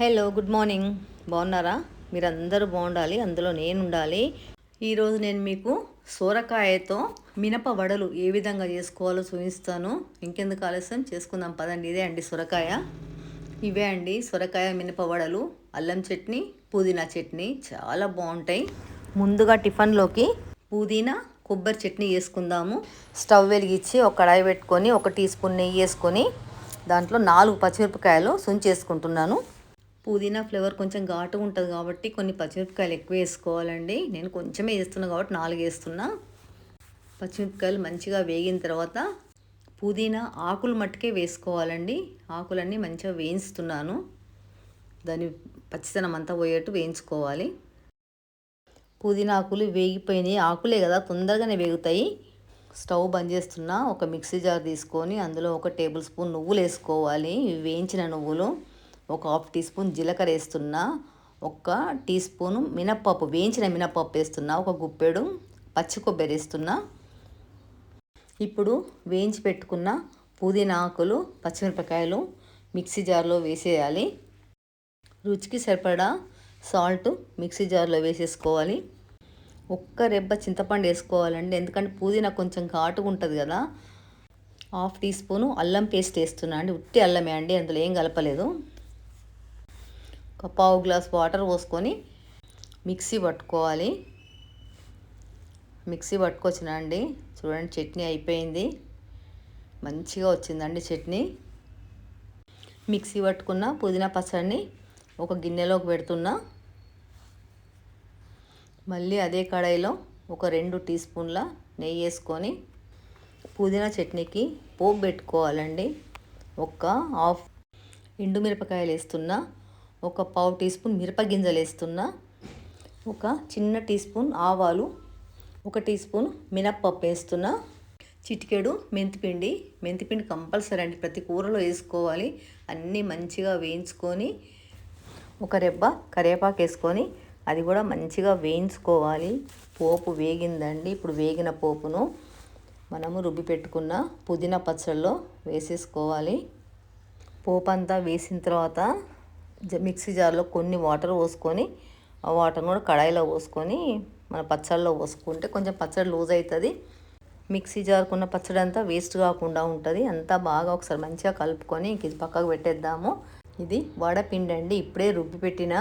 Hello good morning. బాగున్నారా? మీరందరూ బాగుండాలి అందులో నేను ఉండాలి ఈరోజు నేను మీకు సోరకాయతో మినప వడలు ఏ విధంగా చేసుకోవాలో చూపిస్తాను. ఇంకెందుకు ఆలస్యం? చేసుకుందాం పదండి. ఇదే అండి సొరకాయ. ఇవే అండి సొరకాయ మినప వడలు అల్లం చట్నీ పుదీనా చట్నీ. చాలా బాగుంటాయి. ముందుగా టిఫిన్లోకి పుదీనా కొబ్బరి చట్నీ వేసుకుందాము. స్టవ్ వెలిగించి ఒక కడాయి పెట్టుకొని ఒక టీ స్పూన్ నెయ్యి వేసుకొని దాంట్లో నాలుగు పచ్చిమిరపకాయలు సుంచేసుకుంటున్నాను పుదీనా ఫ్లేవర్ కొంచెం ఘాటుగా ఉంటుంది కాబట్టి కొన్ని పచ్చిమిరపకాయలు ఎక్కువ వేసుకోవాలండి. నేను కొంచెమే వేస్తున్నా కాబట్టి నాలుగు వేస్తున్నా. పచ్చిమిరపకాయలు మంచిగా వేగిన తర్వాత పుదీనా ఆకులు మట్టుకే వేసుకోవాలండి. ఆకులన్నీ మంచిగా వేయిస్తున్నాను. దాని పచ్చితనం అంతా పోయేట్టు వేయించుకోవాలి. పుదీనా ఆకులు వేగిపోయినాయి. ఆకులే కదా తొందరగానే వేగుతాయి. స్టవ్ బంద్ చేస్తున్నా. ఒక మిక్సీ జార్ తీసుకొని అందులో ఒక టేబుల్ స్పూన్ నువ్వులు వేసుకోవాలి. వేయించిన నువ్వులు. ఒక హాఫ్ టీ స్పూన్ జీలకర్ర వేస్తున్నా ఒక టీ స్పూన్ మినప్పప్పు వేయించిన మినప్పప్పు వేస్తున్నా ఒక గుప్పెడు పచ్చి కొబ్బరి వేస్తున్నా. ఇప్పుడు వేయించి పెట్టుకున్న పుదీనా ఆకులు పచ్చిమిరపకాయలు మిక్సీ జార్లో వేసేయాలి. రుచికి సరిపడా సాల్ట్ మిక్సీ జార్లో వేసేసుకోవాలి. ఒక్క రెబ్బ చింతపండు వేసుకోవాలండి ఎందుకంటే పుదీనా కొంచెం ఘాటుగా ఉంటుంది కదా. హాఫ్ టీ స్పూను అల్లం పేస్ట్ వేస్తున్నా అండి ఉట్టి అల్లమే అండి అందులో ఏం కలపలేదు. ఒక పావు గ్లాస్ వాటర్ పోసుకొని మిక్సీ పట్టుకోవాలి. మిక్సీ పట్టుకొచ్చినండి చూడండి చట్నీ అయిపోయింది. మంచిగా వచ్చిందండి చట్నీ. మిక్సీ పట్టుకున్న పుదీనా పచ్చడిని ఒక గిన్నెలోకి పెడుతున్నా. మళ్ళీ అదే కడాయిలో ఒక రెండు టీ స్పూన్ల నెయ్యి వేసుకొని పుదీనా చట్నీకి పోపు పెట్టుకోవాలండి. ఒక హాఫ్ ఎండుమిరపకాయలు వేస్తున్నా. ఒక పావు టీ స్పూన్ మిరపగింజలు వేస్తున్నా. ఒక చిన్న టీ స్పూన్ ఆవాలు. ఒక టీ స్పూన్ మినప్పప్పు వేస్తున్నా. చిటికెడు మెంతిపిండి. మెంతిపిండి కంపల్సరీ అండి. ప్రతి కూరలో వేసుకోవాలి. అన్నీ మంచిగా వేయించుకొని ఒక రెబ్బ కరివేపాకు వేసుకొని అది కూడా మంచిగా వేయించుకోవాలి. పోపు వేగిందండి. ఇప్పుడు వేగిన పోపును మనము రుబ్బి పెట్టుకున్న పుదీనా పచ్చళ్ళలో వేసేసుకోవాలి. పోపు అంతా వేసిన తర్వాత మిక్సీ జార్లో కొన్ని వాటర్ పోసుకొని ఆ వాటర్ని కూడా కడాయిలో పోసుకొని మన పచ్చళ్ళలో పోసుకుంటే కొంచెం పచ్చడి లూజ్ అవుతుంది మిక్సీ జార్కున్న పచ్చడి అంతా వేస్ట్ కాకుండా ఉంటుంది. అంతా బాగా ఒకసారి మంచిగా కలుపుకొని ఇది పక్కకు పెట్టేద్దాము. ఇది వడపిండి అండి. ఇప్పుడే రుబ్బి పెట్టిన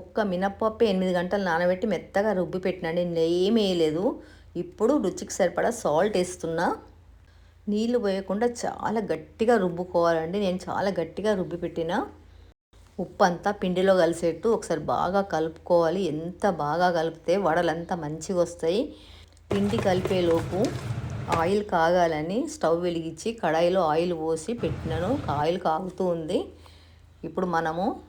ఒక్క మినప్పప్పు ఎనిమిది గంటలు నానబెట్టి మెత్తగా రుబ్బి పెట్టినండి నెయ్యేమి వేయలేదు. ఇప్పుడు రుచికి సరిపడా సాల్ట్ వేస్తున్నా. నీళ్ళు పోయకుండా చాలా గట్టిగా రుబ్బుకోవాలండి. నేను చాలా గట్టిగా రుబ్బి పెట్టిన. ఉప్పు అంతా పిండిలో కలిసేట్టు ఒకసారి బాగా కలుపుకోవాలి. ఎంత బాగా కలిపితే వడలంతా మంచిగా వస్తాయి. పిండి కలిపేలోపు ఆయిల్ కాగాలని స్టవ్ వెలిగించి కడాయిలో ఆయిల్ పోసి పెట్టినాను. ఆయిల్ కాగుతూ ఉంది. ఇప్పుడు మనము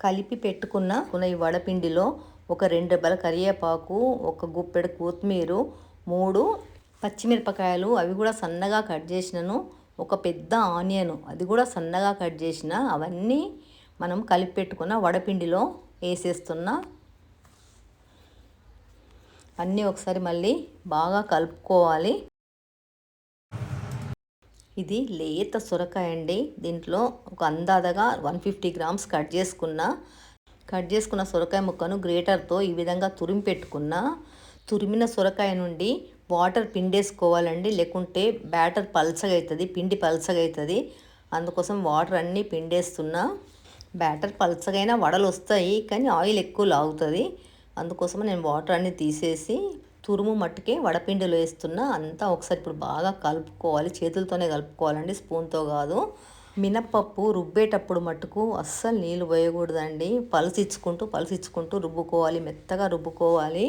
కలిపి పెట్టుకున్న ఈ వడపిండిలో ఒక రెండు రెబ్బల కరివేపాకు ఒక గుప్పెడు కొత్తిమీర మూడు పచ్చిమిరపకాయలు. అవి కూడా సన్నగా కట్ చేసినాను. ఒక పెద్ద ఆనియన్. అది కూడా సన్నగా కట్ చేసిన అవన్నీ మనం కలిపి పెట్టుకున్న వడపిండిలో వేసేస్తున్నా అన్నీ ఒకసారి మళ్ళీ బాగా కలుపుకోవాలి. ఇది లేత సొరకాయ అండి. దీంట్లో ఒక అందాదగా వన్ ఫిఫ్టీ గ్రామ్స్ కట్ చేసుకున్న. కట్ చేసుకున్న సొరకాయ ముక్కను గ్రేటర్తో ఈ విధంగా తురిమి పెట్టుకున్న. తురిమిన సొరకాయ నుండి వాటర్ పిండేసుకోవాలండి. లేకుంటే బ్యాటర్ పల్చగా అవుతుంది పిండి పల్చగా అవుతుంది. అందుకోసం వాటర్ అన్నీ పిండేస్తున్నా. బ్యాటర్ పలచగైనా వడలు వస్తాయి కానీ ఆయిల్ ఎక్కువ లాగుతుంది. అందుకోసం నేను వాటర్ అన్ని తీసేసి తురుము మట్టుకే వడపిండిలో వేస్తున్నా. అంతా ఒకసారి ఇప్పుడు బాగా కలుపుకోవాలి. చేతులతోనే కలుపుకోవాలండి స్పూన్తో కాదు. మినప్పప్పు రుబ్బేటప్పుడు మట్టుకు అస్సలు నీళ్ళు పోయకూడదండి. పలసిచ్చుకుంటూ పలసిచ్చుకుంటూ రుబ్బుకోవాలి. మెత్తగా రుబ్బుకోవాలి.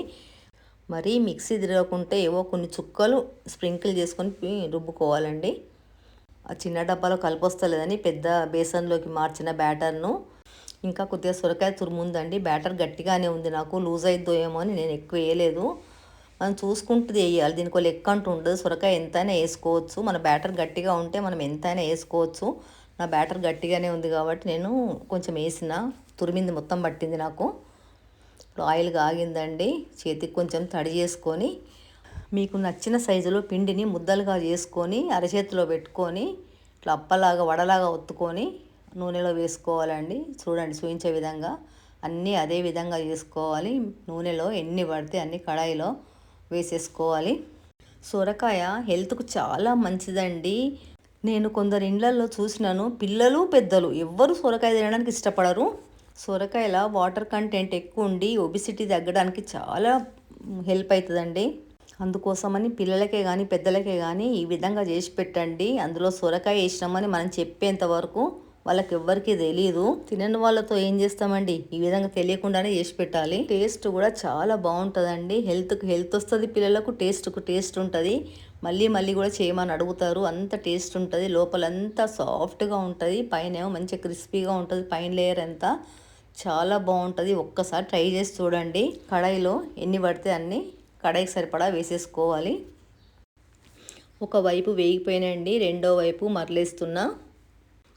మరీ మిక్సీ తిరగకుంటే ఏవో కొన్ని చుక్కలు స్ప్రింకిల్ చేసుకొని రుబ్బుకోవాలండి. చిన్న డబ్బాలో కలిపొస్తలేదని పెద్ద బేసన్లోకి మార్చిన బ్యాటర్ను. ఇంకా కొద్దిగా సొరకాయ తురుముందండి. బ్యాటర్ గట్టిగానే ఉంది నాకు. లూజ్ అయిద్దో ఏమో అని నేను ఎక్కువ వేయలేదు. మనం చూసుకుంటుంది వేయాలి. దీనికి ఒక లెక్క అంటూ ఉండదు. సొరకాయ ఎంతైనా వేసుకోవచ్చు. మన బ్యాటర్ గట్టిగా ఉంటే మనం ఎంతైనా వేసుకోవచ్చు. నా బ్యాటర్ గట్టిగానే ఉంది కాబట్టి నేను కొంచెం వేసిన. తురిమింది మొత్తం పట్టింది నాకు. ఇప్పుడు ఆయిల్ కాగిందండి. చేతికి కొంచెం తడి చేసుకొని మీకు నచ్చిన సైజులో పిండిని ముద్దలుగా చేసుకొని అరచేతిలో పెట్టుకొని ఇట్లా అప్పలాగా వడలాగా ఒత్తుకొని నూనెలో వేసుకోవాలండి. చూడండి చూపించే విధంగా. అన్నీ అదే విధంగా చేసుకోవాలి. నూనెలో ఎన్ని పడితే అన్ని కడాయిలో వేసేసుకోవాలి. సొరకాయ హెల్త్కు చాలా మంచిదండి. నేను కొందరు ఇండ్లలో చూసినాను పిల్లలు పెద్దలు ఎవ్వరు సొరకాయ తినడానికి ఇష్టపడరు. సొరకాయల వాటర్ కంటెంట్ ఎక్కువ ఉండి ఒబిసిటీ తగ్గడానికి చాలా హెల్ప్ అవుతుందండి అందుకోసమని పిల్లలకే కానీ పెద్దలకే కానీ ఈ విధంగా చేసి పెట్టండి. అందులో సొరకాయ వేసినామని మనం చెప్పేంత వరకు వాళ్ళకి ఎవ్వరికీ తెలియదు తినని వాళ్ళతో ఏం చేస్తామండి? ఈ విధంగా తెలియకుండానే చేసి పెట్టాలి. టేస్ట్ కూడా చాలా బాగుంటుందండి. హెల్త్కి హెల్త్ వస్తుంది పిల్లలకు టేస్ట్కు టేస్ట్ ఉంటుంది. మళ్ళీ మళ్ళీ కూడా చేయమని అడుగుతారు. అంత టేస్ట్ ఉంటుంది. లోపలంతా సాఫ్ట్గా ఉంటుంది. పైన ఏమో మంచిగా క్రిస్పీగా ఉంటుంది. పైన లేయర్ అంతా చాలా బాగుంటుంది. ఒక్కసారి ట్రై చేసి చూడండి. కడాయిలో ఎన్ని పడితే అన్ని కడాయికి సరిపడా వేసేసుకోవాలి. ఒకవైపు వేగిపోయినండి రెండో వైపు మరలేస్తున్నా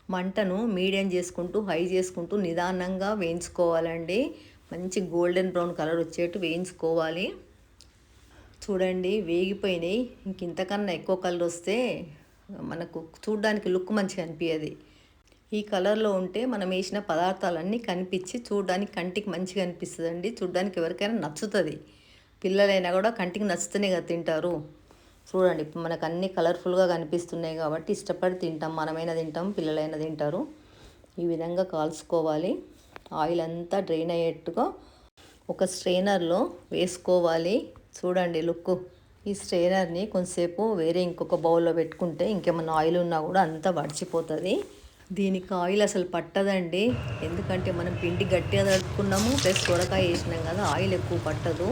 మంటను మీడియం చేసుకుంటూ హై చేసుకుంటూ నిదానంగా వేయించుకోవాలండి. మంచి గోల్డెన్ బ్రౌన్ కలర్ వచ్చేట్టు వేయించుకోవాలి. చూడండి వేగిపోయినాయి. ఇంక ఇంతకన్నా ఎక్కువ కలర్ వస్తే మనకు చూడడానికి లుక్ మంచిగా అనిపించదు ఈ కలర్లో ఉంటే మనం వేసిన పదార్థాలన్నీ కనిపించి చూడడానికి కంటికి మంచిగా అనిపిస్తుంది చూడడానికి ఎవరికైనా నచ్చుతుంది. పిల్లలైనా కూడా కంటికి నచ్చుతూనే కదా తింటారు. చూడండి ఇప్పుడు మనకు అన్ని కలర్ఫుల్గా కనిపిస్తున్నాయి కాబట్టి ఇష్టపడి తింటాం. మనమైనా తింటాం పిల్లలైనా తింటారు. ఈ విధంగా కాల్చుకోవాలి. ఆయిల్ అంతా డ్రైన్ అయ్యేట్టుగా ఒక స్ట్రైనర్లో వేసుకోవాలి. చూడండి లుక్ ఈ స్ట్రైనర్ని కొంతసేపు వేరే ఇంకొక బౌల్లో పెట్టుకుంటే ఇంకేమన్నా ఆయిల్ ఉన్నా కూడా అంతా వడిచిపోతుంది. దీనికి ఆయిల్ అసలు పట్టదండి. ఎందుకంటే మనం పిండి గట్టిగా తడుపుకున్నాము ప్లస్ సొరకాయ వేసినాం కదా ఆయిల్ ఎక్కువ పట్టదు.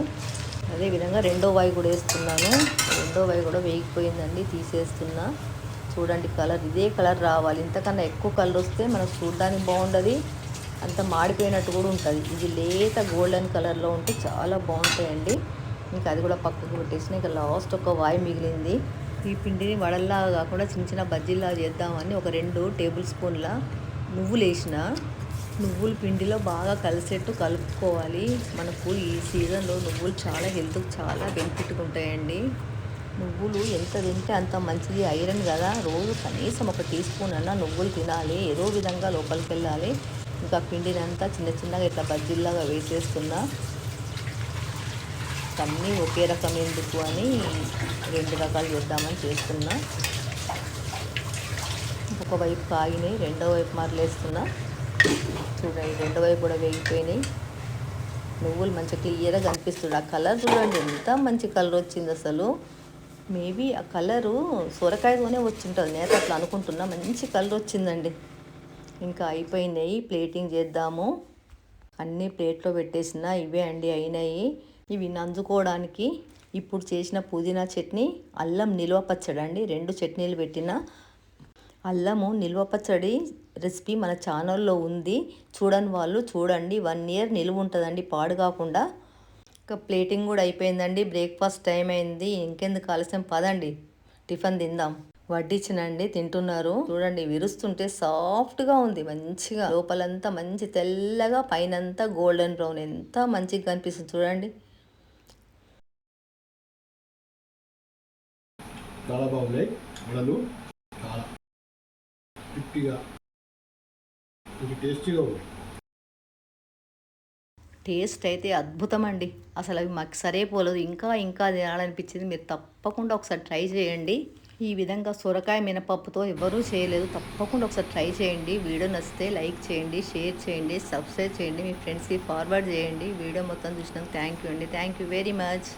అదేవిధంగా రెండో వాయి కూడా వేస్తున్నాను. రెండో వాయి కూడా వేగిపోయిందండి తీసేస్తున్నా. చూడండి కలర్ ఇదే కలర్ రావాలి. ఇంతకన్నా ఎక్కువ కలర్ వస్తే మనకు చూడడానికి బాగుంటుంది అంత మాడిపోయినట్టు కూడా ఉంటుంది. ఇది లేత గోల్డెన్ కలర్లో ఉంటే చాలా బాగుంటాయండి. ఇంకా అది కూడా పక్కకు పెట్టేసిన. ఇంకా లాస్ట్ ఒక వాయి మిగిలింది. ఈ పిండిని వడల్లా కాకుండా చిన్న చిన్న బజ్జీలా చేద్దామని ఒక రెండు టేబుల్ స్పూన్ల నువ్వులు వేసిన నువ్వుల పిండిలో బాగా కలిసేట్టు కలుపుకోవాలి. మనకు ఈ సీజన్లో నువ్వులు చాలా హెల్త్కి చాలా బెనిఫిట్గా ఉంటాయండి నువ్వులు ఎంత తింటే అంత మంచిది. ఐరన్ కదా. రోజు కనీసం ఒక టీ స్పూన్ అన్నా నువ్వులు తినాలి. ఏదో విధంగా లోపలికి వెళ్ళాలి ఇంకా పిండినంతా చిన్న చిన్నగా ఇట్లా బజ్జీల్లాగా వేసేస్తున్నా. అన్నీ ఒకే రకం ఎందుకు అని రెండు రకాలు చేద్దామని చేస్తున్నా. ఒకవైపు కాగిని రెండో వైపు మరలేస్తున్నా. చూడండి రెండు వైపు కూడా వేగిపోయినాయి. నువ్వులు మంచిగా క్లియర్గా కనిపిస్తుంది. ఆ కలర్ చూడండి ఎంత మంచి కలర్ వచ్చింది అసలు. మేబీ ఆ కలరు సొరకాయతోనే వచ్చింటుంది. నేను అట్లా అనుకుంటున్నా. మంచి కలర్ వచ్చిందండి. ఇంకా అయిపోయినాయి. ప్లేటింగ్ చేద్దాము. అన్నీ ప్లేట్లో పెట్టేసిన. ఇవే అండి అయినాయి. ఇవి నంజుకోవడానికి ఇప్పుడు చేసిన పుదీనా చట్నీ అల్లం నిల్వ పచ్చడండి. రెండు చట్నీలు పెట్టిన. అల్లము నిల్వ పచ్చడి రెసిపీ మన ఛానల్లో ఉంది. చూడని వాళ్ళు చూడండి. వన్ ఇయర్ నిలువ ఉంటుందండి. పాడు కాకుండా ఇంకా ప్లేటింగ్ కూడా అయిపోయిందండి. బ్రేక్ఫాస్ట్ టైం అయింది. ఇంకెందుకు ఆలస్యం? పదండి. టిఫిన్ తిందాం. వడ్డించినండి తింటున్నారు. చూడండి విరుస్తుంటే సాఫ్ట్గా ఉంది. మంచిగా. లోపలంతా మంచి తెల్లగా పైనంతా గోల్డెన్ బ్రౌన్. ఎంత మంచిగా కనిపిస్తుంది చూడండి. చాలా బాగున్నాయి. వడలు. క్రిప్టీగా ఇది టేస్టీగా ఉంది. టేస్ట్ అయితే అద్భుతం అండి అసలు అవి మాకు సరే పోలేదు. ఇంకా ఇంకా తినాలనిపించింది. మీరు తప్పకుండా ఒకసారి ట్రై చేయండి. ఈ విధంగా సొరకాయ మినపప్పుతో ఎవరూ చేయలేదు. తప్పకుండా ఒకసారి ట్రై చేయండి. వీడియో నచ్చితే లైక్ చేయండి షేర్ చేయండి సబ్స్క్రైబ్ చేయండి. మీ ఫ్రెండ్స్కి ఫార్వర్డ్ చేయండి. వీడియో మొత్తం చూసినందుకు థ్యాంక్ యూ అండి. Thank you very much.